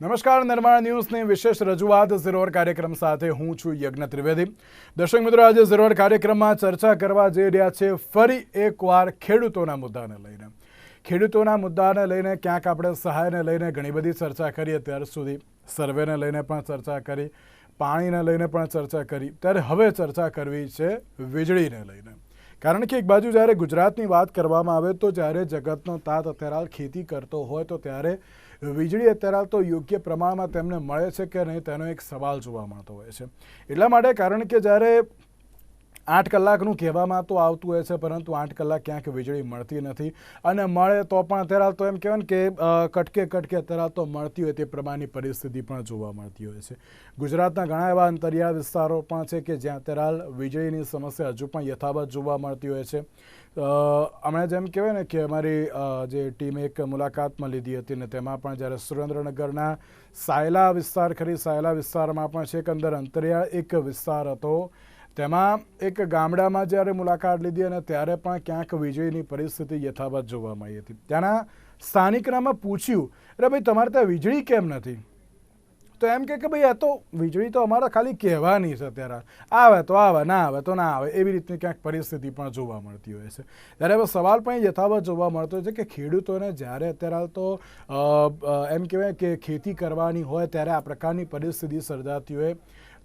નમસ્કાર, નિર્માણ ન્યૂઝની વિશેષ રજૂઆત ઝીરોર કાર્યક્રમ સાથે હું છું યજ્ઞ ત્રિવેદી. દર્શક મિત્રો, આજે ઝીરોર કાર્યક્રમમાં ચર્ચા કરવા જઈ રહ્યા છે ફરી એકવાર ખેડૂતોના મુદ્દાને લઈને. ખેડૂતોના મુદ્દાને લઈને ક્યાંક આપણે સહાયને લઈને ઘણી બધી ચર્ચા કરી અત્યાર સુધી. સર્વેને લઈને પણ ચર્ચા કરી, પાણીને લઈને પણ ચર્ચા કરી. ત્યારે હવે ચર્ચા કરવી છે વીજળીને લઈને. કારણ કે એક બાજુ જ્યારે ગુજરાતની વાત કરવામાં આવે તો જ્યારે જગતનો તાત અત્યારે ખેતી કરતો હોય તો ત્યારે વીજળી અત્યારે તો યોગ્ય પ્રમાણમાં તેમને મળે છે કે નહીં તેનો એક સવાલ જોવા મળતો હોય છે. એટલા માટે કારણ કે જ્યારે આઠ કલાકનું કહેવામાં તો આવતું હોય છે, પરંતુ આઠ કલાક ક્યાંક વીજળી મળતી નથી અને મળે તો પણ અત્યારે હાલ તો એમ કહેવાય કે કટકે કટકે અત્યારે તો મળતી હોય તે પ્રમાણની પરિસ્થિતિ પણ જોવા મળતી હોય છે. ગુજરાતના ઘણા એવા અંતરિયાળ વિસ્તારો પણ છે કે જ્યાં અત્યારે હાલ વીજળીની સમસ્યા હજુ પણ યથાવત જોવા મળતી હોય છે. હમણાં જેમ કહેવાય ને કે અમારી જે ટીમે એક મુલાકાતમાં લીધી હતી ને તેમાં પણ જ્યારે સુરેન્દ્રનગરના સાયલા વિસ્તાર, ખરી સાયલા વિસ્તારમાં પણ છે અંદર અંતરિયાળ એક વિસ્તાર હતો તેમાં એક ગામડામાં જ્યારે મુલાકાત લીધી અને ત્યારે પણ ક્યાંક વીજળીની પરિસ્થિતિ યથાવત જોવા મળી હતી. ત્યાંના સ્થાનિકનામાં પૂછ્યું, અરે ભાઈ, તમારે ત્યાં વીજળી કેમ નથી? તો એમ કે કે ભાઈ, આ તો વીજળી તો અમારે ખાલી કહેવાની છે અત્યારે. આવે તો આવે, ના આવે તો ના આવે. એવી રીતની ક્યાંક પરિસ્થિતિ પણ જોવા મળતી હોય છે. ત્યારે હવે સવાલ પણ યથાવત જોવા મળતો હોય છે કે ખેડૂતોને જ્યારે અત્યારે તો એમ કહેવાય કે ખેતી કરવાની હોય ત્યારે આ પ્રકારની પરિસ્થિતિ સર્જાતી હોય,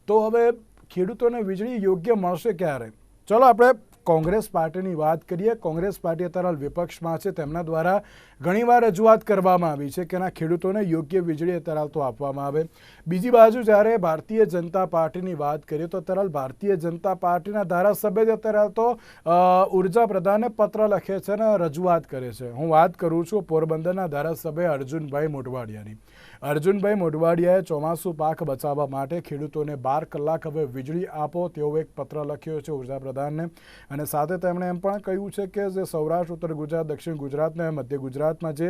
તો હવે ખેડૂતોને વીજળી યોગ્ય મળશે ક્યારે? ચલો આપણે કોંગ્રેસ પાર્ટીની વાત કરીએ. કોંગ્રેસ પાર્ટી અત્યારે વિપક્ષમાં છે. તેમના દ્વારા ઘણીવાર રજૂઆત કરવામાં આવી છે કે ના ખેડૂતોને યોગ્ય વીજળી અત્યારે તો આપવામાં આવે. બીજી બાજુ જ્યારે ભારતીય જનતા પાર્ટીની વાત કરીએ તો અત્યારે ભારતીય જનતા પાર્ટીના ધારાસભ્ય અત્યારે તો ઊર્જા પ્રધાને પત્ર લખે છે અને રજૂઆત કરે છે. હું વાત કરું છું પોરબંદરના ધારાસભ્ય અર્જુનભાઈ મોઢવાડિયાની. અર્જુનભાઈ મોઢવાડિયાએ ચોમાસું પાક બચાવવા માટે ખેડૂતોને બાર કલાક હવે વીજળી આપો તેવો એક પત્ર લખ્યો છે ઊર્જા પ્રધાનને. અને સાથે તેમણે એમ પણ કહ્યું છે કે જે સૌરાષ્ટ્ર, ઉત્તર ગુજરાત, દક્ષિણ ગુજરાતને મધ્ય ગુજરાતમાં જે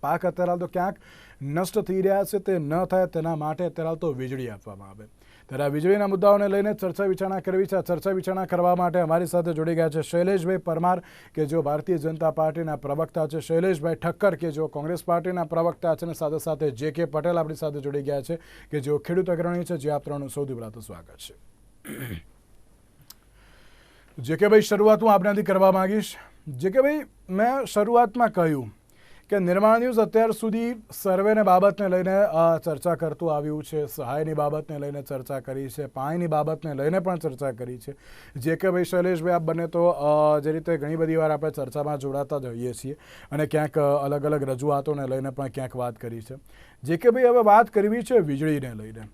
પાક અત્યારે તો ક્યાંક નષ્ટ થઈ રહ્યા છે તે ન થાય તેના માટે અત્યારે તો વીજળી આપવામાં આવે. ત્યારે આ વીજળીના મુદ્દાઓને લઈને ચર્ચા વિચારણા કરવી છે. ચર્ચા વિચારણા કરવા માટે અમારી સાથે જોડી ગયા છે શૈલેષભાઈ પરમાર, કે જેઓ ભારતીય જનતા પાર્ટીના પ્રવક્તા છે. શૈલેષભાઈ ઠક્કર, કે જેઓ કોંગ્રેસ પાર્ટીના પ્રવક્તા છે. અને સાથે સાથે જે કે પટેલ આપણી સાથે જોડી ગયા છે, કે જેઓ ખેડૂત અગ્રણી છે. જે આપ ત્રણનું સૌથી પહેલાં સ્વાગત છે. જે કે ભાઈ, શરૂઆત હું આપનાથી કરવા માંગીશ. જે કે ભાઈ, મેં શરૂઆતમાં કહ્યું કે નિર્માણ ન્યૂઝ અત્યાર સુધી સર્વેને બાબતને લઈને ચર્ચા કરતું આવ્યું છે, સહાયની બાબતને લઈને ચર્ચા કરી છે, પાણીની બાબતને લઈને પણ ચર્ચા કરી છે. જે કે ભાઈ શૈલેષભાઈ, આપ બને તો જે રીતે ઘણી બધી વાર આપણે ચર્ચામાં જોડાતા જ હોઈએ છીએ અને ક્યાંક અલગ અલગ રજૂઆતોને લઈને પણ ક્યાંક વાત કરી છે. જે કે ભાઈ હવે વાત કરવી છે વીજળીને લઈને.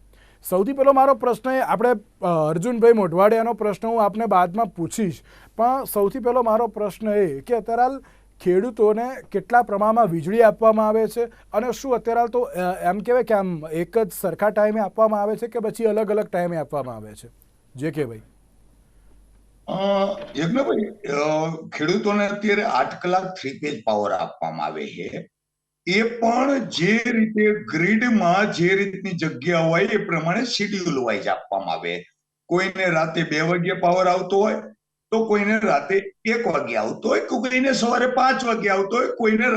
સૌથી પહેલો મારો પ્રશ્ન એ, આપણે અર્જુનભાઈ મોઢવાડિયાનો પ્રશ્ન હું આપને બાદમાં પૂછીશ. પણ સૌથી પહેલો મારો પ્રશ્ન એ કે અત્યારે હાલ ખેડૂતોને કેટલા પ્રમાણમાં વીજળી આપવામાં આવે છે અને શું અત્યારે હાલ તો એમ કહેવાય કે આમ એક જ સરખા ટાઈમે આપવામાં આવે છે કે પછી અલગ અલગ ટાઈમે આપવામાં આવે છે? જે કે ભાઈ. અ, ખેડૂતોને અત્યારે આઠ કલાક થ્રી પેજ પાવર આપવામાં આવે છે. એ પણ જે રીતે ગ્રીડમાં જે રીતની જગ્યા હોય એ પ્રમાણે શેડ્યુલ વાઇઝ આપવામાં આવે. કોઈને રાતે બે વાગ્યે પાવર આવતો હોય તો કોઈને રાતે એક વાગે આવતો હોય કોઈને સવારે પાંચ વાગે આવતો હોય કોઈને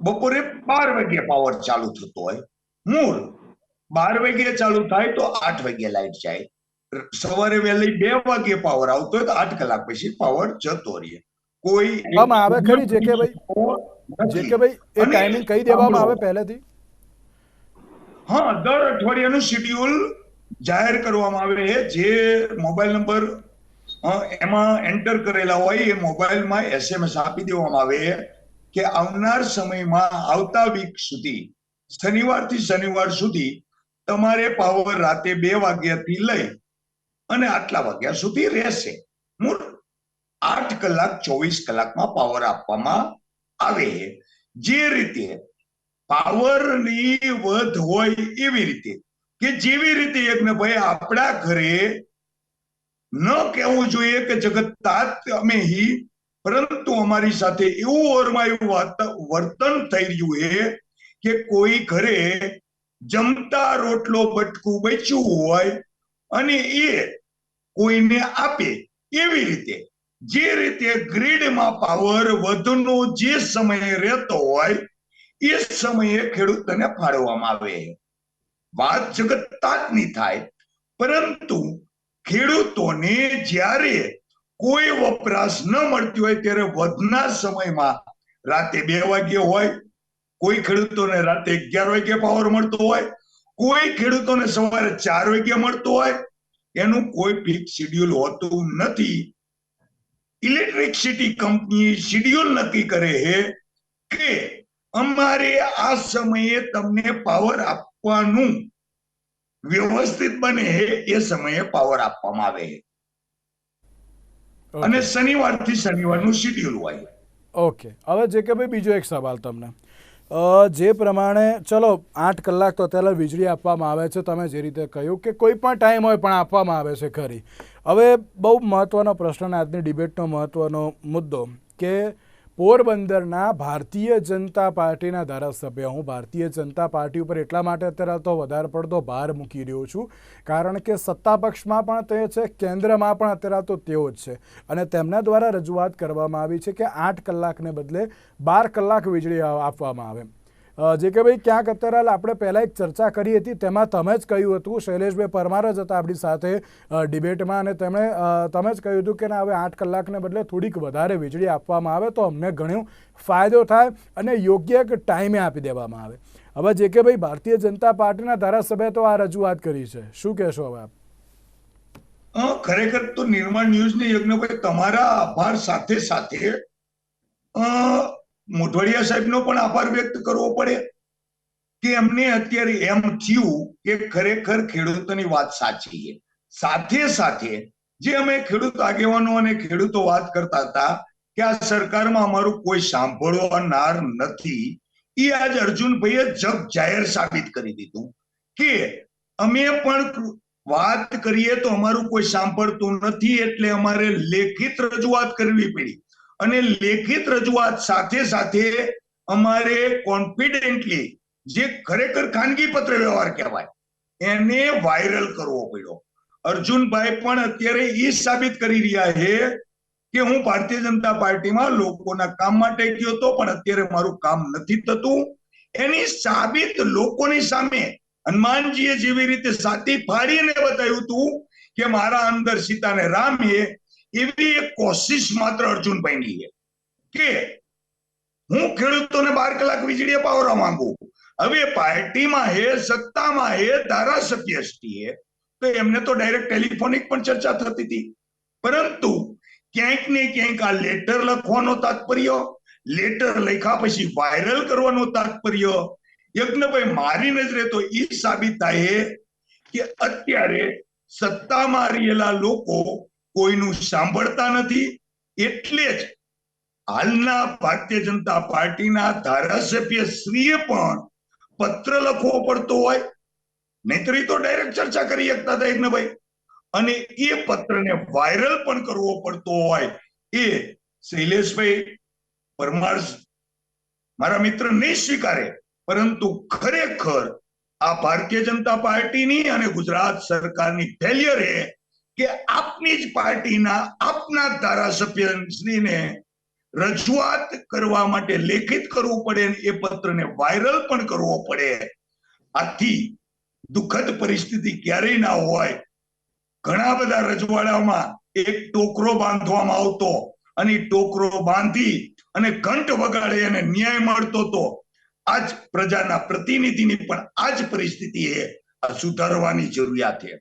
બપોરે બાર વાગ્યા પાવર ચાલુ થતો હોય. મૂળ બાર વાગ્યે ચાલુ થાય તો આઠ વાગ્યે લાઈટ જાય. સવારે વહેલી બે વાગે પાવર આવતો હોય તો આઠ કલાક પછી પાવર જતો રહે. કોઈ આવે ખરી જે કે ભાઈ? જે કે ભાઈ એ ટાઈમિંગ કહી દેવામાં આવે પહેલેથી? હા દર અઠવાડિયાનું શેડ્યુલ જાહેર કરવામાં આવે છે. જે મોબાઈલ નંબર એમાં એન્ટર કરેલા હોય એ મોબાઈલમાં એસએમએસ આપી દેવામાં આવે કે આવનાર સમયમાં આવતા વીક સુધી, શનિવારથી શનિવાર સુધી તમારે પાવર રાતે બે વાગ્યાથી લઈ અને આટલા વાગ્યા સુધી રહેશે. આઠ કલાક, ચોવીસ કલાકમાં પાવર આપવામાં આવે. જે રીતે પાવરની વધ હોય એવી રીતે કે જેવી રીતે એક ને ભાઈ આપણા ઘરે ન કહેવું જોઈએ કે જગત તાત અમે હી, પરંતુ અમારી સાથે એવું ઓરમાયું વર્તન થઈ રહ્યું છે કે કોઈ ઘરે જમતા રોટલો બટકું બચ્યું હોય અને એ કોઈને આપે એવી રીતે. જે રીતે ગ્રીડમાં પાવર વધનો જે સમયે રહેતો હોય, એ સમયે ખેડૂતોને ફાળવવામાં આવે. વાત જગત તાતની થાય, પરંતુ ખેડૂતોને જ્યારે કોઈ વપરાશ ન મળતી હોય ત્યારે વધના સમયમાં રાતે બે વાગ્યે હોય, કોઈ ખેડૂતોને રાતે અગિયાર વાગ્યે પાવર મળતો હોય, કોઈ ખેડૂતોને સવારે ચાર વાગ્યે મળતો હોય, એનું કોઈ ફિક્સ શેડ્યુલ હોતું નથી. ઇલેક્ટ્રિસિટી કંપની શેડ્યુલ નક્કી કરે છે કે અમારે આ સમયે તમને પાવર આપવાનું વ્યવસ્થિત બને એ સમયે પાવર આપવામાં આવે અને શનિવારથી શનિવારનું શિડ્યુલ હોય ઓકે હવે જે કે ભાઈ બીજો એક સવાલ તમને. જે પ્રમાણે ચલો આઠ કલાક તો અત્યારે વીજળી આપવામાં આવે છે તમે જે રીતે કહ્યું કે કોઈ પણ ટાઈમ હોય પણ આપવામાં આવે છે ખરી. હવે બહુ મહત્ત્વનો પ્રશ્ન આજની ડિબેટનો મહત્વનો મુદ્દો કે પોરબંદરના ભારતીય જનતા પાર્ટીના ધારાસભ્ય. હું ભારતીય જનતા પાર્ટી ઉપર એટલા માટે અત્યારે તો વધારે પડતો ભાર મૂકી રહ્યો છું, કારણ કે સત્તા પક્ષમાં પણ તે છે, કેન્દ્રમાં પણ અત્યારે તો તેઓ જ છે. અને તેમના દ્વારા રજૂઆત કરવામાં આવી છે કે આઠ કલાકને બદલે બાર કલાક વીજળી આપવામાં આવે. જે કે ભાઈ ક્યાંક અત્યારે આપણે પહેલાં એક ચર્ચા કરી હતી, તેમાં તમે જ કહ્યું હતું, શૈલેષભાઈ પરમાર જ હતા આપણી સાથે ડિબેટમાં, અને તેમણે તમે જ કહ્યું હતું કે ના, હવે આઠ કલાકને બદલે થોડીક વધારે વીજળી આપવામાં આવે તો અમને ઘણો ફાયદો થાય અને યોગ્ય એક ટાઈમે આપી દેવામાં આવે. હવે જે કે ભાઈ ભારતીય જનતા પાર્ટીના ધારાસભ્ય તો આ રજૂઆત કરી છે. શું કહેશો હવે આપ? ખરેખર તો નિર્માણ ન્યૂઝ ને યજ્ઞભાઈ તમારા આભાર સાથે સાથે મોઢવાડિયા સાહેબનો પણ આભાર વ્યક્ત કરવો પડે કે એમને અત્યારે એમ થયું કે ખરેખર ખેડૂતોની વાત સાચી છે. સાથે સાથે જે અમે ખેડૂત આગેવાનો અને ખેડૂતો વાત કરતા હતા કે આ સરકારમાં અમારું કોઈ સાંભળવાનાર નથી, એ આજ અર્જુનભાઈએ જગ જાહેર સાબિત કરી દીધું કે અમે પણ વાત કરીએ તો અમારું કોઈ સાંભળતું નથી એટલે અમારે લેખિત રજૂઆત કરવી પડી. અને લેખિત રજૂઆત સાથે સાથે અમારે કોન્ફિડેન્ટલી જે ખરેખર ખાનગી પત્ર વ્યવહાર કહેવાય, એને વાયરલ કરવો પડ્યો. અર્જુનભાઈ પણ અત્યારે એ સાબિત કરી રહ્યા છે કે હું ભારતીય જનતા પાર્ટીમાં લોકોના કામ માટે ગયો હતો, પણ અત્યારે મારું કામ નથી થતું. એની સાબિત લોકોની સામે હનુમાનજીએ જેવી રીતે સાતી ફાડીને બતાવ્યું હતું કે મારા અંદર સીતાને રામ છે એવી એક કોશિશ માત્ર અર્જુનભાઈની છે કે હું ખેડૂતોને બાર કલાક વીજળી અપાવવા માંગુ. હવે પાર્ટીમાં હે, સત્તામાં હે, ધારાસભ્ય છીએ તો એમને તો ડાયરેક્ટ ટેલિફોનિક પણ ચર્ચા થતી હતી. પરંતુ ક્યાંક ને ક્યાંક આ લેટર લખવાનો તાત્પર્ય લેટર લખ્યા પછી વાયરલ કરવાનો તાત્પર્ય, યજ્ઞભાઈ મારી નજરે તો એ સાબિત થાય કે અત્યારે સત્તામાં રહેલા લોકો કોઈનું સાંભળતા નથી, એટલે જ હાલના ભારતીય જનતા પાર્ટીના ધારાસભ્ય શ્રીએ પણ પત્ર લખવો પડતો હોય. નહીતર તો ડાયરેક્ટ ચર્ચા કરી શકતા હતા યજ્ઞભાઈ અને એ પત્રને વાયરલ પણ કરવો પડતો હોય એ શૈલેષભાઈ પરમાર મારા મિત્ર નહીં સ્વીકારે, પરંતુ ખરેખર આ ભારતીય જનતા પાર્ટીની અને ગુજરાત સરકારની ફેલિયર કે આપની જ પાર્ટીના આપના ધારાસભ્યશ્રીને રજૂઆત કરવા માટે લેખિત કરવું પડે એ પત્રને વાયરલ પણ કરવો પડે. આથી દુઃખદ પરિસ્થિતિ ક્યારેય ના હોય. ઘણા બધા રજવાડામાં એક ટોકરો બાંધવામાં આવતો અને ટોકરો બાંધી અને ઘંટ વગાડે અને ન્યાય મળતો તો આજ પ્રજાના પ્રતિનિધિની પણ આજ પરિસ્થિતિ એ સુધારવાની જરૂરિયાત છે.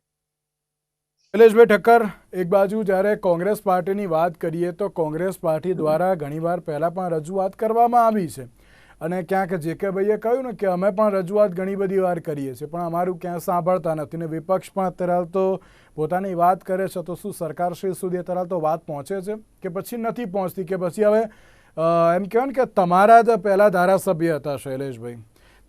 શૈલેષભાઈ ઠક્કર, એક બાજુ જ્યારે કોંગ્રેસ પાર્ટીની વાત કરીએ તો કોંગ્રેસ પાર્ટી દ્વારા ઘણીવાર પહેલાં પણ રજૂઆત કરવામાં આવી છે. અને ક્યાંક જે કે ભાઈએ કહ્યું ને કે અમે પણ રજૂઆત ઘણી બધી વાર કરીએ છીએ, પણ અમારું ક્યાં સાંભળતા નથી ને વિપક્ષ પણ અત્યારે તો પોતાની વાત કરે છે, તો શું સરકારશ્રી સુધી અત્યારે તો વાત પહોંચે છે કે પછી નથી પહોંચતી કે પછી હવે એમ કહેવાય ને કે તમારા જ પહેલાં ધારાસભ્ય હતા શૈલેષભાઈ.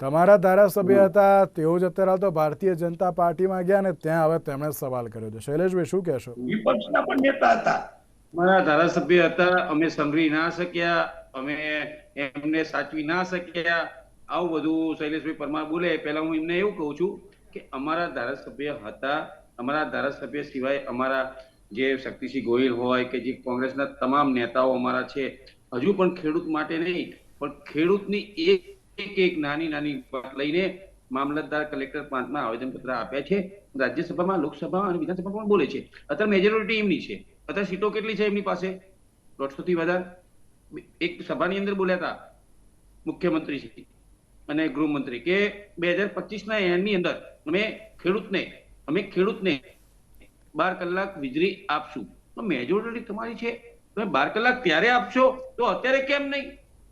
તમારા ધારાસભ્ય હતા તેઓ જ અત્યારે તો ભારતીય જનતા પાર્ટીમાં ગયા ને ત્યાં હવે તેમણે સવાલ કર્યો છે. શૈલેષભાઈ શું કહેશો? વિપક્ષના પણ નેતા હતા. મારા ધારાસભ્ય હતા અમે સંભળી ના શક્યા અમે એમને સાચવી ના શક્યા. આવું બધું શૈલેષભાઈ પરમાર બોલે પહેલા હું એમને એવું કહું છું કે અમારા ધારાસભ્ય હતા અમારા ધારાસભ્ય સિવાય અમારા જે શક્તિસિંહ ગોહિલ હોય કે જે કોંગ્રેસના તમામ નેતાઓ અમારા છે હજુ પણ ખેડૂત માટે નહીં પણ ખેડૂતની એક એક એક નાની નાની વાત લઈને મામલતદાર કલેક્ટર પાંચમાં આવેદનપત્ર આપ્યા છે. રાજ્યસભામાં લોકસભામાં અને વિધાનસભામાં પણ બોલે છે. અત્યારે મેજોરિટી એમની છે. અત્યારે સીટો કેટલી છે એમની પાસે? દોઢસો થી વધારે? એક સભાની અંદર બોલ્યા હતા મુખ્યમંત્રી શ્રી અને ગૃહમંત્રી કે બે હજાર પચીસ ના એની અંદર અમે ખેડૂતને અમે ખેડૂતને બાર કલાક વીજળી આપશું. તો મેજોરિટી તમારી છે. તમે બાર કલાક ત્યારે આપશો તો અત્યારે કેમ નહીં?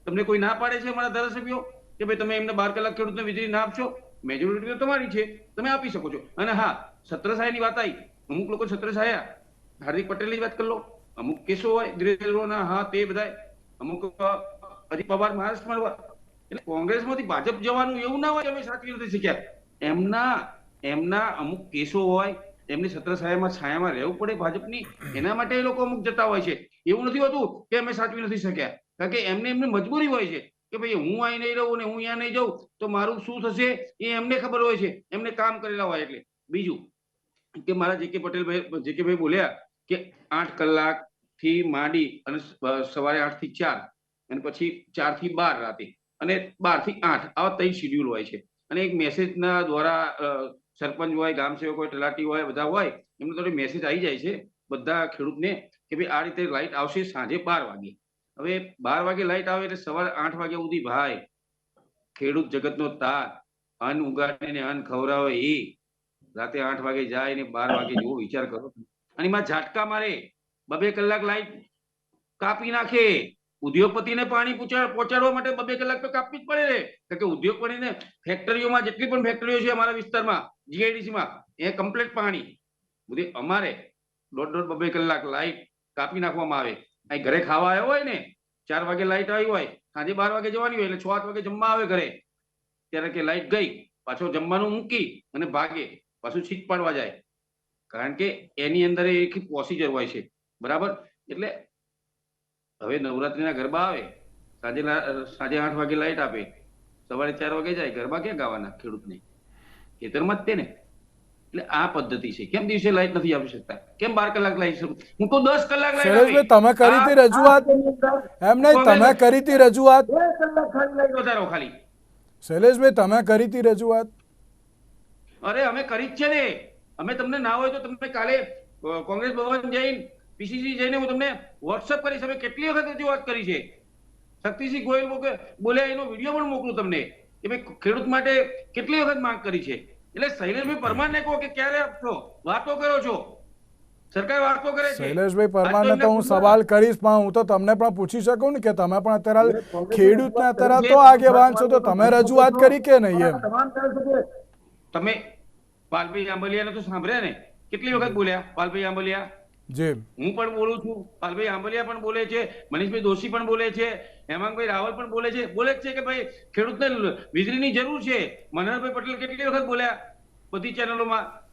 તમને કોઈ ના પાડે છે અમારા ધારાસભ્યો? કે ભાઈ તમે એમને બાર કલાક ખેડૂતને વીજળી ના આપશો? મેજોરિટી તો તમારી છે. તમે આપી શકો છો. અને હા છત્રછાયાની વાત આવી. અમુક લોકો છત્રસાયા હાર્દિક પટેલની ની વાત કરી લો. અમુક કેસો હોય દિનેશના હા તે બધાય. અમુક અ, પવાર મહારાષ્ટ્રમાં. એટલે કોંગ્રેસમાંથી ભાજપ જવાનું એવું ના હોય અમે સાચવી નથી શીખ્યા એમના એમના અમુક કેસો હોય એમની છત્રછાયામાં છાયામાં રહેવું પડે ભાજપની. એના માટે એ લોકો અમુક જતા હોય છે. એવું નથી હોતું કે અમે સાચવી નથી શક્યા. કારણ કે એમને એમની મજબૂરી હોય છે. કે ભાઈ હું અહીં નહીં રહું ને હું અહીંયા નહીં જાઉં, તો મારું શું થશે એ એમને ખબર હોય છે. એમને કામ કરેલા હોય એટલે. બીજું કે મારા જે કે પટેલ ભાઈ જે કે ભાઈ બોલ્યા કે આઠ કલાકથી માંડી અને સવારે આઠથી ચાર અને પછી ચારથી બાર રાતે અને બારથી આઠ આવા ત્રણ શિડ્યુલ હોય છે. અને એક મેસેજ ના દ્વારા સરપંચ હોય, ગામ સેવક હોય, તલાટી હોય, બધા હોય, એમને તો મેસેજ આવી જાય છે બધા ખેડૂતને કે ભાઈ આ રીતે લાઇટ આવશે સાંજે બાર વાગે. હવે બાર વાગે લાઈટ આવે એટલે સવારે આઠ વાગ્યા સુધી ભાઈ, ખેડૂત જગતનો તાર, અન્ન ઉગાડીને અન્ન ખવડાવે એ. રાતે આઠ વાગે જાય ને બાર વાગે જેવો વિચાર કરો અને એમાં ઝાટકા મારે, બબે કલાક લાઈટ કાપી નાખે. ઉદ્યોગપતિને પાણી પહોંચા- પહોંચાડવા માટે બબે કલાક તો કાપવી જ પડે ને. કારણ કે ઉદ્યોગપતિને ફેક્ટરીઓમાં જેટલી પણ ફેક્ટરીઓ છે અમારા વિસ્તારમાં જીઆઈડીસીમાં એ કમ્પ્લેટ પાણી. બધી અમારે દોઢ દોઢ બબે કલાક લાઈટ કાપી નાખવામાં આવે. અહીં ઘરે ખાવા આવ્યો હોય ને, ચાર વાગે લાઈટ આવી હોય, સાંજે બાર વાગે જવાની હોય એટલે છ આઠ વાગે જમવા આવે ઘરે. ત્યારે કે લાઇટ ગઈ, પાછો જમવાનું મૂકી અને ભાગે, પાછું છીટ પાડવા જાય. કારણ કે એની અંદર એક પ્રોસિજર હોય છે. બરાબર? એટલે હવે નવરાત્રીના ગરબા આવે, સાંજે સાંજે આઠ વાગે લાઇટ આપે, સવારે ચાર વાગે જાય, ગરબા ક્યાં ગાવાના ખેડૂતને? ખેતરમાં જ તે ને. એટલે આ પદ્ધતિ છે. કેમ દિવસે લાઈટ નથી આપી શકતા? કેમ બાર કલાક લાઈટ હું તો દસ કલાક લાઈટ તમે કરી હતી રજૂઆત? એમ નહીં તમે કરી હતી રજૂઆત? વધારો ખાલી. શૈલેષભાઈ તમે કરી હતી રજૂઆત? અરે અમે કરી જ છે ને. અમે તમને ના હોય તો તમે કાલે કોંગ્રેસ ભવન જઈને પીસીસી જઈને હું તમને વોટ્સઅપ કરીશ. અમે કેટલી વખત રજૂઆત કરી છે? શક્તિસિંહ ગોયલ બોલે બોલ્યા એનો વીડિયો પણ મોકલું તમને. કે મેં ખેડૂત માટે કેટલી વખત માંગ કરી છે? એટલે શૈલેષભાઈ પરમારને કહો કે ક્યારે આપશો? વાતો કરો છો. સરકાર વાતો કરે છે. શૈલેષભાઈ પરમારને તો હું સવાલ કરીશ પણ હું તો તમને પણ પૂછી શકું ને કે તમે પણ અત્યારે ખેડૂતના અત્યારે તો આગેવાન છો તો તમે રજૂઆત કરી કે નહીં એમ? તમે પાલભાઈ આંબલિયાને તો સાંભળ્યા ને? કેટલી વખત બોલ્યા? પાલભાઈ આંબલિયા? હું પણ બોલું છું. પાલભાઈ આંબલિયા પણ બોલે છે. મનીષભાઈ દોશી પણ બોલે છે. હેમાંગભાઈ રાવલ પણ બોલે છે. બોલે છે કે ભાઈ ખેડૂતને વીજળીની જરૂર છે. મનહરભાઈ પટેલ કેટલી વખત બોલ્યા? બધી ચેનલોમાં.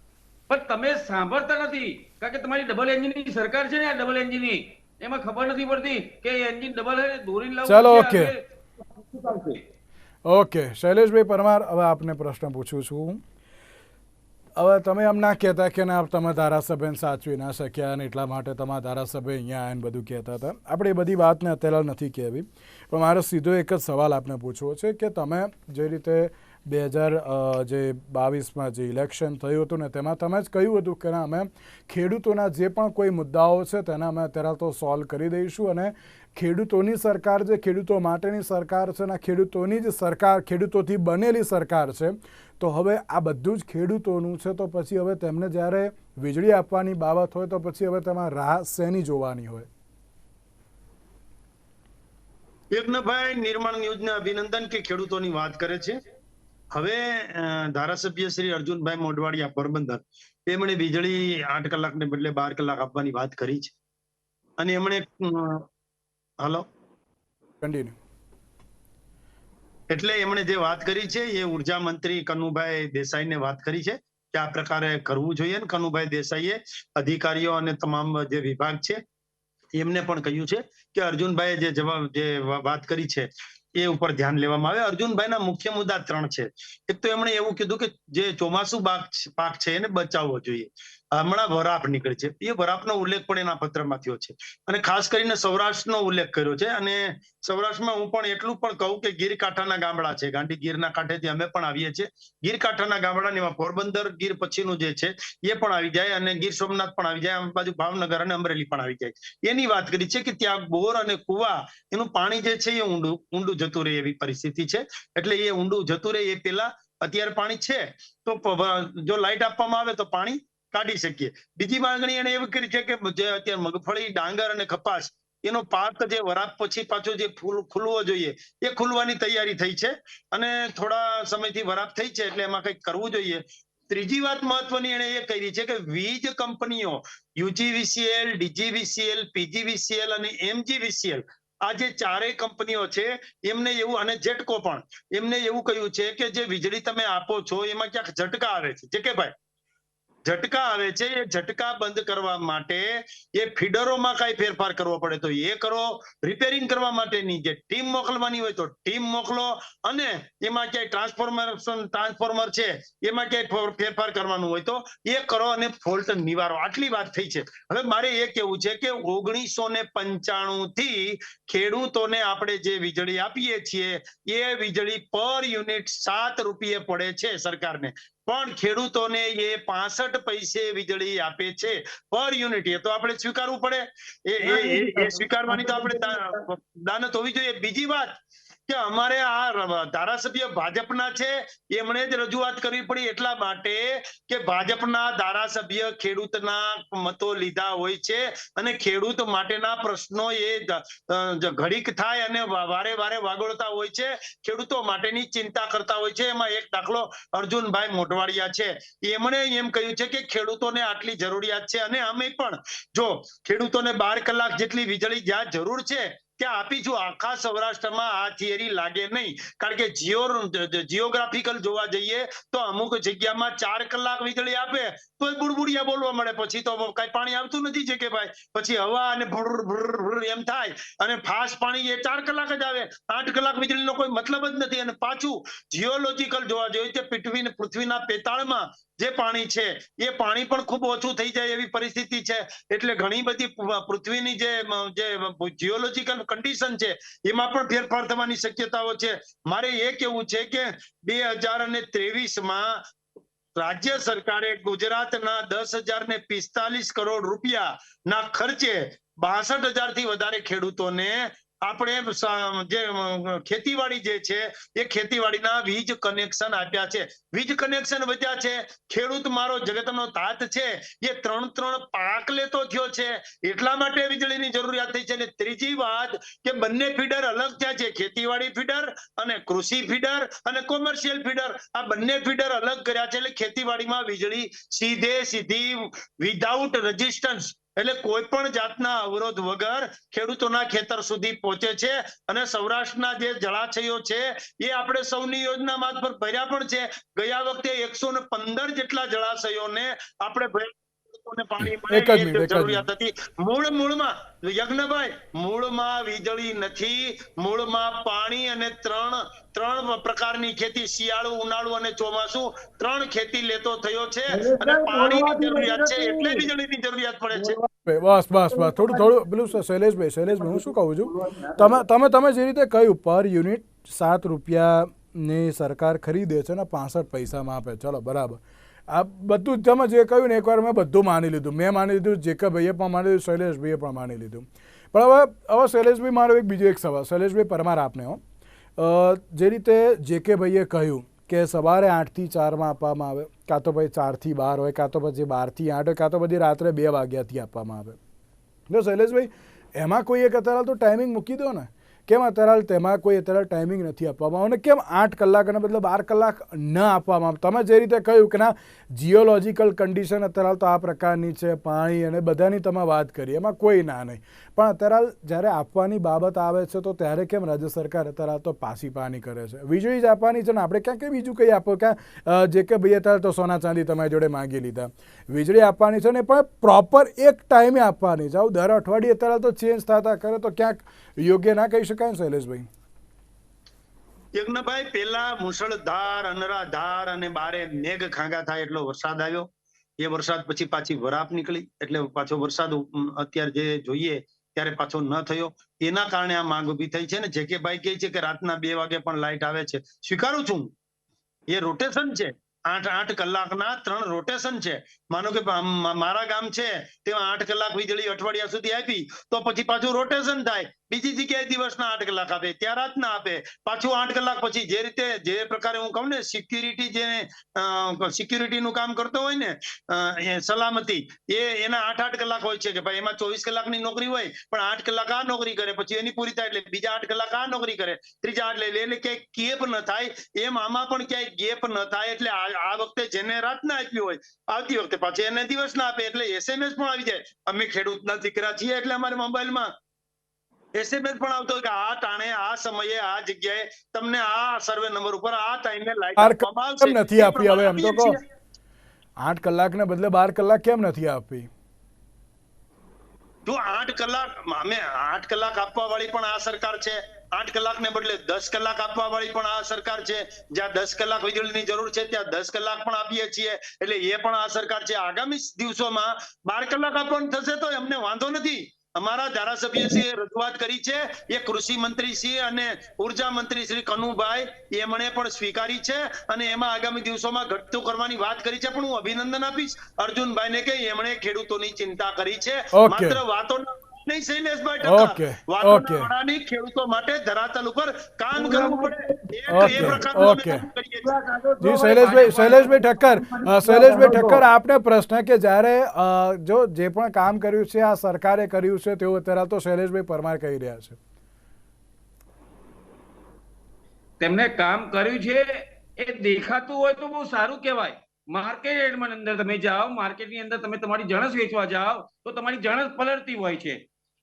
પણ તમે સાંભળતા નથી. કારણ કે તમારી ડબલ એન્જિનની સરકાર છે ને આ ડબલ એન્જિનની. એમાં ખબર નથી પડતી કે એન્જિન ડબલ દોરીને લાવો ચાલો, ઓકે. ઓકે. શૈલેષભાઈ પરમાર હવે આપને પ્રશ્ન પૂછું છું. હવે તમે એમ ના કહેતા કે ના, તમે ધારાસભ્યને સાચવી ના શક્યા અને એટલા માટે તમારા ધારાસભ્ય અહીંયા આવીને બધું કહેતા હતા. આપણે એ બધી વાતને અત્યારે નથી કહેવી. પણ મારો સીધો એક જ સવાલ આપને પૂછવો છે કે તમે જે રીતે બે હજાર જે બાવીસમાં જે ઇલેક્શન થયું હતું ને, તેમાં તમે જ કહ્યું હતું કે અમે ખેડૂતોના જે પણ કોઈ મુદ્દાઓ છે તેના અમે અત્યારે તો સોલ્વ કરી દઈશું અને ખેડૂતોની સરકાર જે ખેડૂતો માટેની સરકાર છે અને ખેડૂતોની જ સરકાર, ખેડૂતોથી બનેલી સરકાર છે તો હવે આ બધું જ ખેડૂતોનું છે તો પછી હવે તેમને જ્યારે વીજળી આપવાની બાબત હોય તો પછી હવે તેમાં રાહ શેની જોવાની હોય? યજ્ઞભાઈ નિર્માણ ન્યૂઝને અભિનંદન કે ખેડૂતોની વાત કરે છે. હવે ધારાસભ્ય શ્રી અર્જુનભાઈ મોઢવાડિયા પોરબંદર તેમણે વીજળી આઠ કલાકને બદલે બાર કલાક આપવાની વાત કરી છે. અને એમણે હલો? કન્ટિન્યુ એટલે એમણે જે વાત કરી છે, એ ઊર્જા મંત્રી કનુભાઈ દેસાઈને વાત કરી છે કે આ પ્રકારે કરવું જોઈએ ને કનુભાઈ દેસાઈએ અધિકારીઓ અને તમામ જે વિભાગ છે, એમને પણ કહ્યું છે કે અર્જુનભાઈએ જે જવાબ, જે વાત કરી છે, એ ઉપર ધ્યાન લેવામાં આવે. અર્જુનભાઈના મુખ્ય મુદ્દા ત્રણ છે. એક તો એમણે એવું કીધું કે જે ચોમાસુ પાક છે એને બચાવવો જોઈએ. હમણાં વરાપ નીકળી છે. એ વરાપનો ઉલ્લેખ પણ એના પત્રમાં થયો છે. અને ખાસ કરીને સૌરાષ્ટ્રનો ઉલ્લેખ કર્યો છે. અને સૌરાષ્ટ્રમાં હું પણ એટલું પણ કહું કે ગીર કાંઠાના ગામડા છે. ગાંધી ગીરના કાંઠેથી અમે પણ આવીએ છીએ. ગીર કાંઠાના ગામડાની એમાં પોરબંદર ગીર પછીનું જે છે, એ પણ આવી જાય અને ગીર સોમનાથ પણ આવી જાય. આમ બાજુ ભાવનગર અને અમરેલી પણ આવી જાય. એની વાત કરી છે કે ત્યાં બોર અને કુવા, એનું પાણી જે છે એ ઊંડું ઊંડું જતું રહે એવી પરિસ્થિતિ છે. એટલે એ ઊંડું જતું રહે એ પેલા અત્યારે પાણી છે. તો જો લાઈટ આપવામાં આવે તો પાણી કાઢી શકીએ. બીજી માંગણી એને એવી કરી છે કે જે અત્યારે મગફળી, ડાંગર અને કપાસ, એનો પાક જે વરાપ પછી પાછો જે ફૂલ, ખુલવો જોઈએ, એ ખુલવાની તૈયારી થઈ છે. અને થોડા સમયથી વરાપ થઈ છે એટલે એમાં કંઈક કરવું જોઈએ. ત્રીજી વાત મહત્વની એણે એ કરી છે કે વીજ કંપનીઓ, યુજીવીસીએલ, ડીજીવીસીએલ, પીજીવીસીએલ અને એમજીવીસીએલ, આ જે ચારેય કંપનીઓ છે, એમને એવું, અને જેટકો પણ, એમને એવું કહ્યું છે કે જે વીજળી તમે આપો છો, એમાં ક્યાંક ઝટકા આવે છે. જે કે ભાઈ ઝટકા આવે છે, એ ઝટકા બંધ કરવા માટે એ ફીડરોમાં કઈ ફેરફાર કરવો પડે. તો એ કરો રિપેરિંગ કરવા માટેની જે ટીમ મોકલવાની હોય તો ટીમ મોકલો અને એમાં ક્યાંય ટ્રાન્સફોર્મેશન ટ્રાન્સફોર્મર છે, એમાં ક્યાંય ફેરફાર કરવાનું હોય તો એ કરો અને ફોલ્ટ નિવારો. આટલી વાત થઈ છે. હવે મારે એ કેવું છે કે ઓગણીસો ને પંચાણું થી ખેડૂતોને આપણે જે વીજળી આપીએ છીએ, એ વીજળી પર યુનિટ સાત રૂપિયે પડે છે સરકારને. પણ ખેડૂતોને એ પાસઠ પૈસે વીજળી આપે છે પર યુનિટ એ તો આપણે સ્વીકારવું પડે. એ સ્વીકારવાની તો આપણે દાનત હોવી જોઈએ. બીજી વાત કે અમારે આ ધારાસભ્ય ભાજપના છે, એમણે જ રજૂઆત કરવી પડી એટલા માટે કે ભાજપના ધારાસભ્ય ખેડૂતના મતો લીધા હોય છે અને ખેડૂત માટેના પ્રશ્નો એ ઘડીક થાય અને વારે વારે વાગોળતા હોય છે. ખેડૂતો માટેની ચિંતા કરતા હોય છે. એમાં એક દાખલો અર્જુનભાઈ મોઢવાડિયા છે. એમણે એમ કહ્યું છે કે ખેડૂતોને આટલી જરૂરિયાત છે અને અમે પણ જો ખેડૂતોને બાર કલાક જેટલી વીજળી જ્યાં જરૂર છે ત્યાં આપીશું આખા સૌરાષ્ટ્રમાં આ થિયરી લાગે નહીં. કારણ કે જીઓ જીઓગ્રાફિકલ જોવા જઈએ તો અમુક જગ્યામાં ચાર કલાક વીજળી આપે તો બુડબુડિયા બોલવા મળે પછી તો કઈ પાણી આવતું નથી છે કે ભાઈ? પછી હવા અને એમ થાય. અને ફાસ્ટ પાણી એ ચાર કલાક જ આવે. આઠ કલાક વીજળીનો કોઈ મતલબ જ નથી. અને પાછું જીઓલોજીકલ જોવા જોઈએ પૃથ્વી પૃથ્વીના પેતાળમાં જે પાણી છે, એ પાણી પણ ખૂબ ઓછું થઈ જાય એવી પરિસ્થિતિ છે. એટલે ઘણી બધી પૃથ્વીની જે જે જીઓલોજીકલ કન્ડિશન છે, એમાં પણ ફેરફાર થવાની શક્યતાઓ છે. મારે એ કેવું છે કે બે હજાર અને ત્રેવીસમાં રાજ્ય સરકારે ગુજરાતના દસ હજાર ને પિસ્તાલીસ કરોડ રૂપિયા ના ખર્ચે બાસઠ હજારથી વધારે ખેડૂતોને આપણે જે ખેતીવાડી જે છે, એ ખેતીવાડીના વીજ કનેક્શન આપ્યા છે. વીજ કનેક્શન વધ્યા છે. ખેડૂત મારો જગતનો તાત છે. એ ત્રણ ત્રણ પાક લેતો થયો છે. એટલા માટે વીજળીની જરૂરિયાત થઈ છે. અને ત્રીજી વાત કે બંને ફીડર અલગ થયા છે. ખેતીવાડી ફીડર અને કૃષિ ફીડર અને કોમર્શિયલ ફીડર આ બંને ફીડર અલગ કર્યા છે. એટલે ખેતીવાડીમાં વીજળી સીધે સીધી વિધાઉટ રેઝિસ્ટન્સ એટલે કોઈ પણ જાતના અવરોધ વગર ખેડૂતોના ખેતર સુધી પહોંચે છે અને સૌરાષ્ટ્રના જે જળાશયો છે, એ આપણે સૌની યોજના મારફત ભર્યા પણ છે. ગયા વખતે એકસો પંદર જેટલા જળાશયોને આપણે ખેડૂતોને પાણી મળે જરૂરિયાત હતી. મૂળ મૂળમાં યજ્ઞભાઈ મૂળમાં વીજળી નથી મૂળમાં પાણી અને ત્રણ ત્રણ પ્રકારની ખેતી શિયાળુ ઉનાળુ અને ચોમાસુ ત્રણ ખેતી લેતો થયો છે. અને પાણીની જરૂરિયાત છે એટલે વીજળીની જરૂરિયાત પડે છે. બસ બસ બસ. થોડું થોડું પેલું શૈલેષભાઈ શૈલેષભાઈ હું શું કહું છું? તમે તમે તમે જે રીતે કહ્યું પર યુનિટ સાત રૂપિયાની સરકાર ખરીદે છે ને પાસઠ પૈસામાં આપે. ચલો બરાબર. આ બધું તમે જે કહ્યું ને એકવાર મેં બધું માની લીધું. મેં માની લીધું જેકબભાઈએ પણ માની લીધું, શૈલેષભાઈએ પણ માની લીધું. પણ હવે હવે શૈલેષભાઈ મારો એક બીજો એક સવાલ. શૈલેષભાઈ, પરમાર આપને હો. જે રીતે જે કે ભાઈએ કહ્યું કે સવારે આઠથી ચારમાં આપવામાં આવે, કાં તો ભાઈ ચારથી બાર હોય, કાં તો પછી બારથી આઠ હોય, કાં તો પછી રાત્રે બે વાગ્યાથી આપવામાં આવે. જો શૈલેષભાઈ, એમાં કોઈ એક અત્યારે તો ટાઈમિંગ મૂકી દો ને. કેમ અત્યારે તેમાં કોઈ અત્યારે ટાઈમિંગ નથી આપવામાં અને કેમ આઠ કલાકના બદલે બાર કલાક ન આપવામાં આવે તમે જે રીતે કહ્યું કે ના જીઓલોજીકલ કન્ડિશન અત્યારે તો આ પ્રકારની છે, પાણી અને બધાની તમે વાત કરી, એમાં કોઈ ના નહીં. પણ અત્યારે જ્યારે આપવાની બાબત આવે છે, તો ત્યારે કેમ રાજ્ય સરકાર અત્યારે તો પાસી પાની કરે છે? વીજળી જ આપવાની છે ને, આપણે ક્યાં કંઈ બીજું કંઈ આપો? ક્યાં જે કે ભાઈ અત્યારે તો સોના ચાંદી તમારી જોડે માંગી લીધા. વીજળી આપવાની છે ને, પણ પ્રોપર એક ટાઈમે આપવાની છે. આવું દર અઠવાડિયે અત્યારે તો ચેન્જ થતા કરે, તો ક્યાંક યોગ્ય ના કહી શકાય ને, શૈલેષભાઈ? યજ્ઞભાઈ પેલા મુસળધાર અનરાધાર અને બારે મેઘ ખાંગા થાય એટલો વરસાદ આવ્યો. એ વરસાદ પછી પાછી વરાપ નીકળી. એટલે પાછો વરસાદ અત્યારે જે જોઈએ ત્યારે પાછો ન થયો. એના કારણે આ માંગ ઊભી થઈ છે ને જે કે ભાઈ કહે છે કે રાતના બે વાગે પણ લાઇટ આવે છે. સ્વીકારું છું. એ રોટેશન છે. આઠ આઠ કલાકના ત્રણ રોટેશન છે. માનો કે મારા ગામ છે, તેમાં આઠ કલાક વીજળી અઠવાડિયા સુધી આપી, તો પછી પાછું રોટેશન થાય. બીજી જગ્યાએ દિવસના આઠ કલાક આપે, ત્યાં રાતના આપે. પાછું આઠ કલાક પછી જે રીતે, જે પ્રકારે હું કહું ને સિક્યુરિટી જે સિક્યુરિટી નું કામ કરતો હોય ને સલામતી, એ એના આઠ આઠ કલાક હોય છે કે ભાઈ એમાં ચોવીસ કલાકની નોકરી હોય, પણ આઠ કલાક આ નોકરી કરે, પછી એની પૂરી થાય એટલે બીજા આઠ કલાક આ નોકરી કરે, ત્રીજા આઠ એટલે એટલે ક્યાંય ગેપ ન થાય, એમ આમાં પણ ક્યાંય ગેપ ન થાય, એટલે આ વખતે જેને રાતના આપ્યું હોય, આવતી વખતે પાછી એને દિવસ ના આપે, એટલે એસએમએસ પણ આવી જાય. અમે ખેડૂતના દીકરા છીએ એટલે અમારે મોબાઈલમાં એસએમએસ પણ આવતો કે આ ટાણે આ સમયે આ જગ્યાએ તમને આ સર્વે નંબર ઉપર આ ટાઈમે લાઈટ કેમ નથી આપી હવે એમ તો કહો. આઠ કલાકને બદલે બાર કલાક કેમ નથી આપી? જો આઠ કલાક અમે આઠ કલાક આપવા વાળી પણ આ સરકાર છે. આઠ કલાકને બદલે દસ કલાક આપવા વાળી પણ આ સરકાર છે. જ્યાં દસ કલાક વીજળીની જરૂર છે ત્યાં દસ કલાક પણ આપીએ છીએ. એટલે એ પણ આ સરકાર છે. આગામી દિવસોમાં બાર કલાક આપવાનું થશે તો એમને વાંધો નથી. અમારા ધારાસભ્યશ્રીએ રજૂઆત કરી છે એ કૃષિ મંત્રી શ્રી અને ઊર્જા મંત્રી શ્રી કનુભાઈ એમણે પણ સ્વીકારી છે અને એમાં આગામી દિવસોમાં ઘટતું કરવાની વાત કરી છે પણ હું અભિનંદન આપીશ અર્જુનભાઈને કે એમણે ખેડૂતોની ચિંતા કરી છે. માત્ર વાતોના નહીં શૈલેષભાઈ ટકા. વાતોના ખેડૂતો માટે ધરાતલ ઉપર કામ કરવું પડે. ઓકે છીએ. જી શૈલેષભાઈ શૈલેષભાઈ ઠક્કર શૈલેષભાઈ ઠક્કર આપને પ્રશ્ન કે જ્યારે જો જે પણ કામ કર્યું છે આ સરકારે કર્યું છે તેવું અત્યારે તો શૈલેષભાઈ પરમાર કહી રહ્યા છે. તેમને કામ કર્યું છે એ દેખાતું હોય તો બહુ સારું કહેવાય. માર્કેટ યાર્ડમાં અંદર તમે જાઓ માર્કેટની અંદર તમે તમારી જણસ વેચવા જાઓ તો તમારી જણસ પલળતી હોય છે.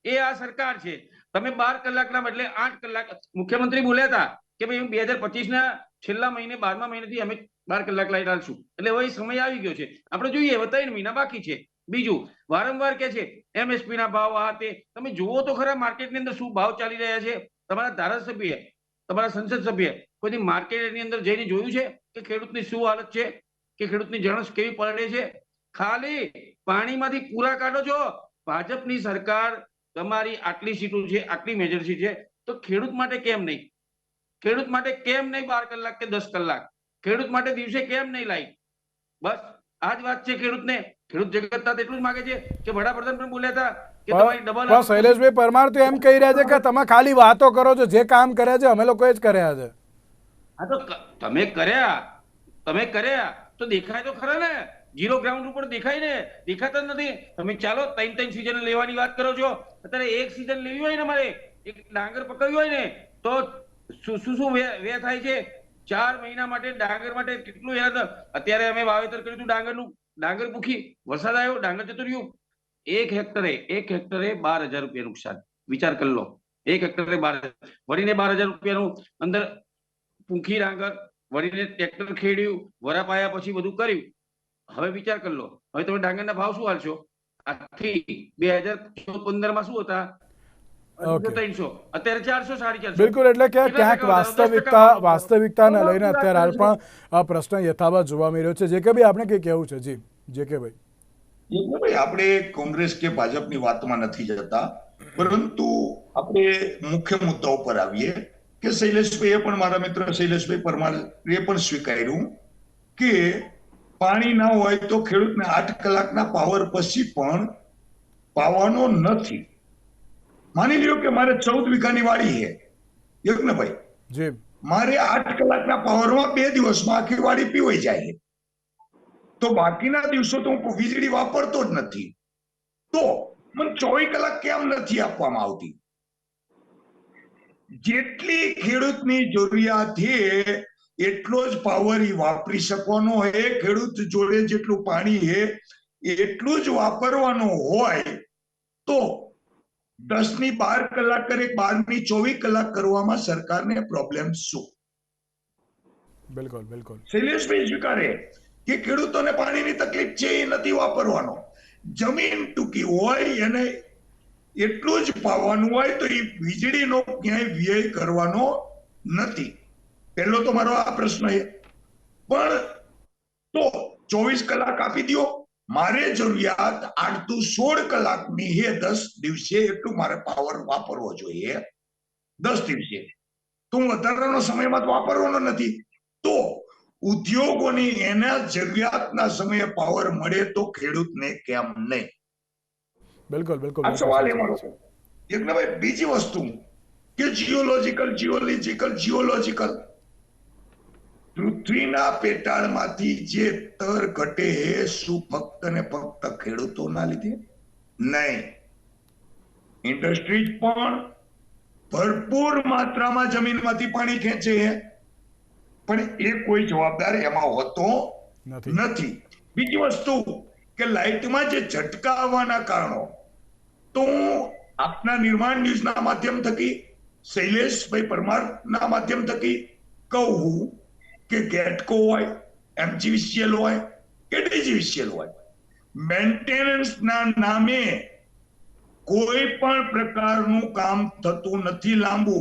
એ આ સરકાર છે. તમે બાર કલાકના બદલે આઠ કલાક મુખ્યમંત્રી બોલ્યા હતા કે ભાઈ, બે હજાર પચીસ ના છેલ્લા મહિને, બારમા મહિનેથી અમે બાર કલાક લાઈટ આલશું એટલે હવે સમય આવી ગયો છે. આપણે જોઈએ, હવે મહિના બાકી છે. બીજું, વારંવાર કે છે એમએસપી ના ભાવ આ તે. તમે જુઓ તો ખરા માર્કેટની અંદર શું ભાવ ચાલી રહ્યા છે. તમારા ધારાસભ્ય, તમારા સંસદ સભ્ય કોઈ માર્કેટની અંદર જઈને જોયું છે કે ખેડૂતની શું હાલત છે? કે ખેડૂતની જણસ કેવી પલડે છે? ખાલી પાણીમાંથી પૂરા કાઢો છો. ભાજપની સરકાર તમારી આટલી સીટો છે આટલી મેજર સીટ છે તો ખેડૂત માટે કેમ નહીં? ખેડૂત માટે કેમ નહીં બાર કલાક કે દસ કલાક? ખેડૂત માટે દિવસે કેમ નહીં લાઈટ? બસ આ જ વાત છે ખેડૂતને. ખેડૂત જગતતા એટલું જ માગે છે કે વડાપ્રધાન પણ બોલ્યા હતા કે તમારી ડબલ શૈલેષભાઈ પરમાર તો એમ કહી રહ્યા છે કે તમે ખાલી વાતો કરો છો જે કામ કર્યા છે અમે લોકોએ જ કર્યા છે. હા તો તમે કર્યા તમે કર્યા તો દેખાય તો ખરા ને. ઝીરો ગ્રાઉન્ડ ઉપર દેખાય ને, દેખાતા જ નથી. તમે ચાલો, ત્રણ ત્રણ સીઝન લેવાની વાત કરો છો. અત્યારે એક સીઝન લેવી હોય ને મારે એક ડાંગર પકડવી હોય ને, તો શું શું શું વે થાય છે? ચાર મહિના માટે ડાંગર માટે કેટલું યાદ? અત્યારે અમે વાવેતર કર્યું હતું ડાંગરનું. ડાંગર પૂખી વરસાદ આવ્યો, ડાંગર જતું રહ્યું. એક હેક્ટરે એક હેક્ટરે બાર હજાર રૂપિયા નુકસાન. વિચાર કરી લો. એક હેક્ટરે બાર વળીને બાર હજાર રૂપિયાનું. અંદર પૂંખી ડાંગર વળીને ટ્રેક્ટર ખેડ્યું, વરા પાયા પછી બધું કર્યું. હવે વિચાર કરી લો. હવે તમે ડાંગરના ભાવ શું હાલશો? આથી બે હજાર પંદરમાં શું હતા? Okay. ત્રણસો. અત્યારે ચારસો સાડી ચારસો. બિલકુલ એટલે કે ક્યાંક ટકા વધારો? દસ વાસ્તવિકતા વાસ્તવિકતાને લઈને અત્યારે હાલ પણ પ્રશ્ન યથાવત જોવા મળી રહ્યો છે. જે કે ભાઈ આપણે કઈ કહેવું છે? જી જે કે ભાઈ આપણે કોંગ્રેસ કે ભાજપની વાતમાં નથી જતા. પરંતુ આપણે મુખ્ય મુદ્દા ઉપર આવીએ કે શૈલેષભાઈએ પણ મારા મિત્ર શૈલેષભાઈ પરમાર એ પણ સ્વીકાર્યું કે પાણી ના હોય તો ખેડૂતને આઠ કલાકના પાવર પછી પણ પાવાનો નથી. માની લ્યો કે મારે ચૌદ વીઘાની વાડી છે. યજ્ઞભાઈ મારે આઠ કલાકના પાવરમાં બે દિવસમાં આખી વાડી પીવાઈ જાય. તો બાકીના દિવસો તો હું વીજળી વાપરતો જ નથી. તો મને ચોવીસ કલાક કેમ નથી આપવામાં આવતી? જેટલી ખેડૂતની જરૂરિયાત છે એટલો જ પાવર એ વાપરી શકવાનો હોય ખેડૂત જોડે જેટલું પાણી છે એટલું જ વાપરવાનું હોય તો દસની બાર કલાક કરે બારની ચોવીસ કલાક કરવામાં સરકારને પ્રોબ્લેમ શું? બિલકુલ બિલકુલ. શૈલેષભાઈ સ્વીકારે કે ખેડૂતોને પાણીની તકલીફ છે એ નથી વાપરવાનો. જમીન ટૂંકી હોય એને એટલું જ પાવાનું હોય તો એ વીજળીનો ક્યાંય વ્યય કરવાનો નથી. પહેલો તો મારો આ પ્રશ્ન છે. પણ તો ચોવીસ કલાક આપી દો મારે જરૂરિયાત આઠથી સોળ કલાકની હે દસ દિવસે એટલું મારે પાવર વાપરવો જોઈએ. દસ દિવસે. તો હું વધારાનો સમયમાં વાપરવાનો નથી. તો ઉદ્યોગોની એના જરૂરિયાતના સમયે પાવર મળે તો ખેડૂતને કેમ નહીં? બિલકુલ બિલકુલ આ સવાલ એ મારો. એક બીજી વસ્તુ. કે જીઓલોજીકલ જીઓલોજીકલ જીઓલોજીકલ પૃથ્વીના પેટાળમાંથી જે તર ઘટે હે શું ફક્ત ને ફક્ત ખેડૂતોના લીધે? નહીં. ઇન્ડસ્ટ્રીઝ પણ ભરપૂર માત્રામાં જમીનમાંથી પાણી ખેંચે છે પણ એ કોઈ જવાબદાર એમાં હોતો નથી. નથી. બીજી વસ્તુ કે લાઇટમાં જે ઝટકા આવવાના કારણો તો હું આપના નિર્માણ ન્યૂઝના માધ્યમ થકી શૈલેષભાઈ પરમારના માધ્યમ થકી કહું કે ગેટકો હોય એમજીવીસીએલ હોય કે ડીજીવીસીએલ હોય. મેન્ટેનન્સના નામે કોઈ પણ પ્રકારનું કામ થતું નથી લાંબુ.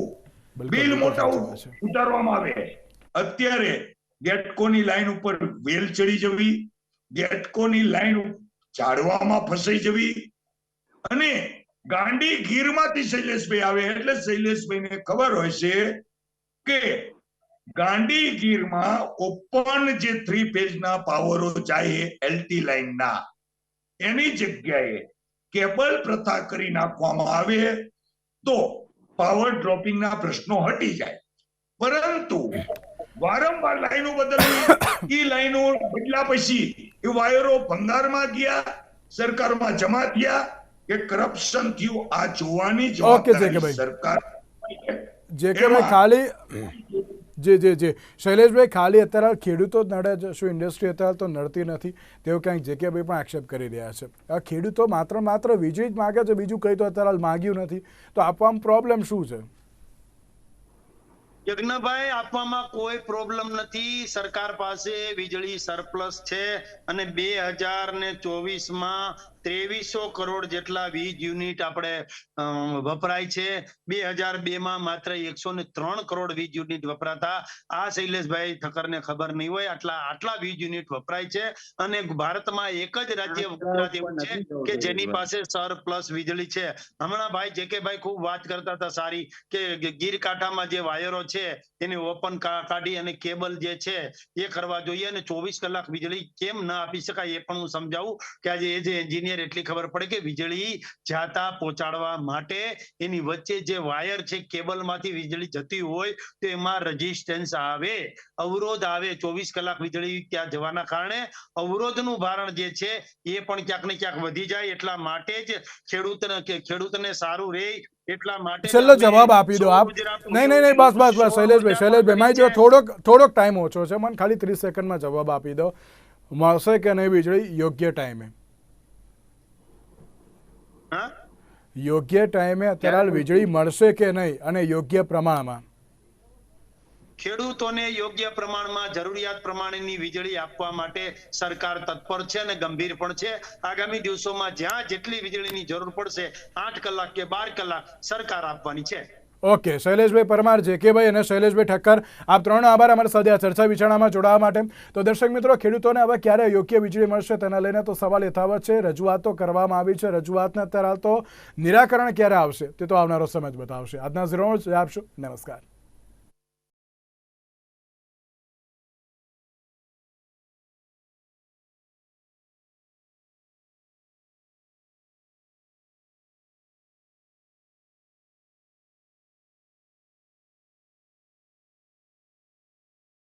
બિલ મોટા. ઉતારવામાં આવે. અત્યારે ગેટકોની લાઈન ઉપર વેલ ચડી જવી ગેટકોની લાઈન ઝાડવામાં ફસાઈ જવી અને ગાંડી ગીરમાંથી શૈલેષભાઈ આવે. એટલે શૈલેષભાઈને ખબર હોય છે કે ગાંડી ગીરમાં ઓપન જે થ્રી ફેઝના પાવરો જાય એલટી લાઈનના એની જગ્યાએ કેબલ પ્રથા કરી નાખવામાં આવે તો પાવર ડ્રોપિંગના પ્રશ્નો હટી જાય. પરંતુ વારંવાર લાઈનો બદલવી એ લાઈનો બદલા પછી એ વાયરો ભંગારમાં ગયા સરકારમાં જમા થયા કે કરપ્શન થયું આ જોવાની જવાબદારી સરકાર જે કે ખાલી જી જી જી. શૈલેષભાઈ ખાલી અત્યારે ખેડૂતો જ નડે છે, શું ઇન્ડસ્ટ્રી અત્યારે તો નડતી નથી, તેઓ ક્યાંક જે કે ભાઈ પણ આક્ષેપ કરી રહ્યા છે. આ ખેડૂતો માત્ર માત્ર વીજળી જ માગે છે, બીજું કંઈ તો અત્યારે માગ્યું નથી. તો આપવામાં પ્રોબ્લેમ શું છે? યજ્ઞભાઈ, આપવામાં કોઈ પ્રોબ્લેમ નથી. સરકાર પાસે વીજળી સરપ્લસ છે અને બે હજાર ને ચોવીસમાં ત્રેવીસો કરોડ જેટલા વીજ યુનિટ આપણે વપરાય છે. બે હજાર બે માં માત્ર એકસો ને ત્રણ કરોડ વીજ યુનિટ વપરાતા. આ શૈલેષભાઈ ઠક્કરને ખબર નહીં હોય આટલા આટલા વીજ યુનિટ વપરાય છે. અને ભારતમાં એક જ રાજ્ય ગુજરાત એવું છે કે જેની પાસે સરપ્લસ વીજળી છે. હમણાં ભાઈ જે કે ભાઈ ખૂબ વાત કરતા હતા સારી કે ગીર કાંઠામાં જે વાયરો છે એને ઓપન કાઢી અને કેબલ જે છે એ કરવા જોઈએ અને ચોવીસ કલાક વીજળી કેમ ના આપી શકાય એ પણ હું સમજાવું કે આજે એ જે એન્જિનિયર એટલી ખબર પડે કે વીજળી જાતા પહોંચાડવા માટે એની વચ્ચે જે વાયર છે કેબલમાંથી વીજળી જતી હોય તો એમાં રેઝિસ્ટન્સ આવે અવરોધ આવે. ચોવીસ કલાક વીજળી ત્યાં જવાના કારણે અવરોધનું ભારણ જે છે એ પણ ક્યાંક ને ક્યાંક વધી જાય એટલા માટે જ ખેડૂતને કે ખેડૂતને સારું રહે એટલા માટે છેલ્લો જવાબ આપી દો આપ. નહીં નહીં નહીં બસ બસ બસ શૈલેષભાઈ શૈલેષભાઈ મારી જો થોડોક થોડોક ટાઈમ ઓછો છે. મને ખાલી ત્રીસ સેકન્ડમાં જવાબ આપી દો. મળશે કે નહીં વીજળી? યોગ્ય ટાઈમે યોગ્ય ટાઈમે અત્યારે વીજળી મળશે કે નહીં અને યોગ્ય પ્રમાણમાં? ખેડૂતોને યોગ્ય પ્રમાણમાં જરૂરિયાત પ્રમાણેની વીજળી આપવા માટે સરકાર તત્પર છે અને ગંભીર પણ છે. આગામી દિવસોમાં જ્યાં જેટલી વીજળીની જરૂર પડશે આઠ કલાક કે બાર કલાક સરકાર આપવાની છે. ઓકે, શૈલેષભાઈ પરમાર જે કે ભાઈ અને શૈલેષભાઈ ઠક્કર, આપ ત્રણ આભાર અમારી સાથે આ ચર્ચા વિચારણામાં જોડાવા માટે. તો દર્શક મિત્રો, ખેડૂતોને હવે ક્યારે યોગ્ય વીજળી મળશે તેના લઈને તો સવાલ યથાવત છે. રજૂઆતો કરવામાં આવી છે. રજૂઆતને અત્યારે તો નિરાકરણ ક્યારે આવશે તે તો આવનારો સમય જ બતાવશે. આજના ઝીરો આપશો નમસ્કાર.